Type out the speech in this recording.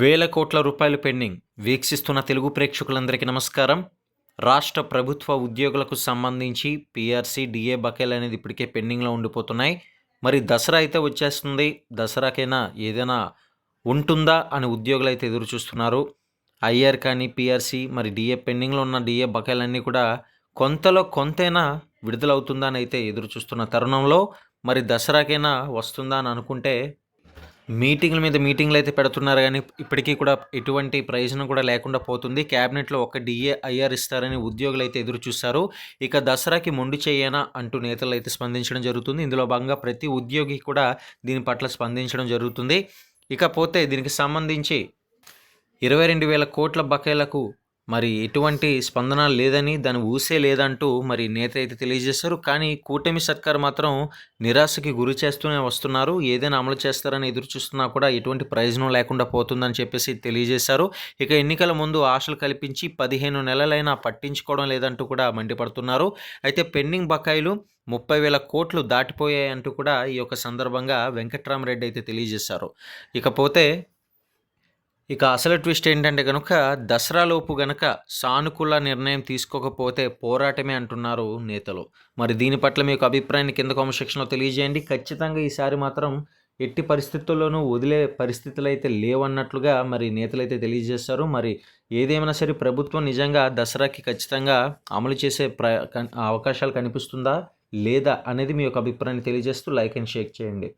వేల కోట్ల రూపాయలు పెండింగ్ వీక్షిస్తున్న తెలుగు ప్రేక్షకులందరికీ నమస్కారం. రాష్ట్ర ప్రభుత్వ ఉద్యోగులకు సంబంధించి పిఆర్సీ డిఏ బకాయిలు అనేది ఇప్పటికే పెండింగ్లో ఉండిపోతున్నాయి. మరి దసరా అయితే వచ్చేస్తుంది. దసరాకైనా ఏదైనా ఉంటుందా అని ఉద్యోగులు అయితే ఎదురు చూస్తున్నారు ఐఆర్ కానీ పిఆర్సీ మరి డిఏ పెండింగ్లో ఉన్న డిఏ బకాయిలన్నీ కూడా కొంతలో కొంతైనా విడుదలవుతుందా అని అయితే ఎదురు చూస్తున్న తరుణంలో మరి దసరాకైనా వస్తుందా అని అనుకుంటే మీటింగ్ల మీద మీటింగ్లు అయితే పెడుతున్నారు కానీ ఇప్పటికీ కూడా ఎటువంటి ప్రయోజనం కూడా లేకుండా పోతుంది. క్యాబినెట్లో ఒక డిఏ ఐఆర్ ఇస్తారని ఉద్యోగులు అయితే ఎదురు చూస్తారు ఇక దసరాకి మొండి చేయనా అంటూ నేతలు అయితే స్పందించడం జరుగుతుంది. ఇందులో భాగంగా ప్రతి ఉద్యోగి కూడా దీని పట్ల స్పందించడం జరుగుతుంది. ఇకపోతే దీనికి సంబంధించి ఇరవై రెండు వేల కోట్ల బకాయిలకు మరి ఎటువంటి స్పందన లేదని దాని ఊసే లేదంటూ మరి నేత అయితే తెలియజేశారు. కానీ కూటమి సర్కార్ మాత్రం నిరాశకి గురి చేస్తూనే వస్తున్నారు. ఏదైనా అమలు చేస్తారని ఎదురు చూస్తున్నా కూడా ఎటువంటి ప్రయోజనం లేకుండా పోతుందని చెప్పేసి తెలియజేశారు. ఇక ఎన్నికల ముందు ఆశలు కల్పించి పదిహేను నెలలైనా పట్టించుకోవడం లేదంటూ కూడా మండిపడుతున్నారు. అయితే పెండింగ్ బకాయిలు ముప్పై వేల కోట్లు దాటిపోయాయంటూ కూడా ఈ యొక్క సందర్భంగా వెంకట్రామరెడ్డి అయితే తెలియజేశారు. ఇకపోతే ఇక అసలు ట్విస్ట్ ఏంటంటే కనుక దసరాలోపు గనక సానుకూల నిర్ణయం తీసుకోకపోతే పోరాటమే అంటున్నారు నేతలు. మరి దీని పట్ల మీకు అభిప్రాయాన్ని కింద కామెంట్ సెక్షన్లో తెలియజేయండి. ఖచ్చితంగా ఈసారి మాత్రం ఎట్టి పరిస్థితుల్లోనూ వదిలే పరిస్థితులు అయితే లేవన్నట్లుగా మరి నేతలు అయితే తెలియజేస్తారు. మరి ఏదేమైనా సరే ప్రభుత్వం నిజంగా దసరాకి ఖచ్చితంగా అమలు చేసే ప్ర అవకాశాలు కనిపిస్తుందా లేదా అనేది మీ యొక్క అభిప్రాయాన్ని తెలియజేస్తూ లైక్ అండ్ షేర్ చేయండి.